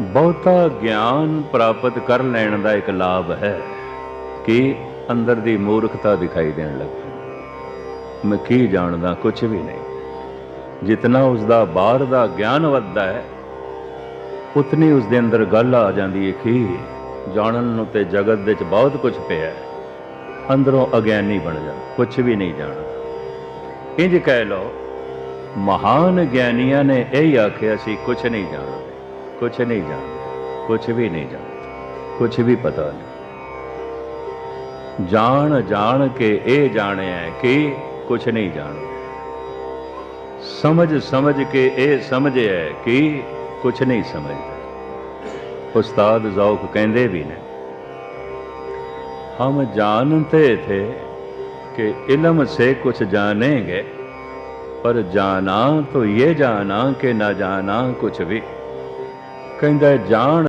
ਬਹੁਤਾ ਗਿਆਨ ਪ੍ਰਾਪਤ ਕਰ ਲੈਣ ਦਾ ਇੱਕ ਲਾਭ ਹੈ ਕਿ ਅੰਦਰ ਦੀ ਮੂਰਖਤਾ ਦਿਖਾਈ ਦੇਣ ਲੱਗ। ਪੈਂਦੀ ਮੈਂ ਕੀ ਜਾਣਦਾ ਕੁਝ ਵੀ ਨਹੀਂ। ਜਿਤਨਾ ਉਸ ਦਾ ਬਾਹਰ ਦਾ ਗਿਆਨ ਵੱਧਦਾ ਹੈ, ਉਤਨੀ ਉਸ ਦੇ ਅੰਦਰ ਗੱਲ ਆ ਜਾਂਦੀ ਹੈ ਕਿ ਜਾਣਨ ਨੂੰ ਤੇ ਜਗਤ ਦੇ ਵਿੱਚ ਬਹੁਤ ਕੁਝ ਪਿਆ ਹੈ। ਅੰਦਰੋਂ ਅਗਿਆਨੀ ਬਣ ਜਾਂਦਾ ਕੁਝ ਵੀ ਨਹੀਂ ਜਾਣਦਾ। ਇੰਜ ਕਹਿ ਲਓ, ਮਹਾਨ ਗਿਆਨੀਆਂ ਨੇ ਇਹ ਆਖਿਆ ਸੀ ਕੁਝ ਨਹੀਂ ਜਾਣਦੇ। कुछ नहीं जानते, कुछ भी नहीं जानते, कुछ भी पता नहीं। जान जान के ए जाने हैं कि कुछ नहीं जान समझ समझ के ए समझे है कि कुछ नहीं समझते। उस्ताद जौक कहते भी नहीं हम जानते थे कि इलम से कुछ जानेंगे, पर जाना तो ये जाना कि ना जाना कुछ भी। ਕਹਿੰਦਾ ਜਾਣ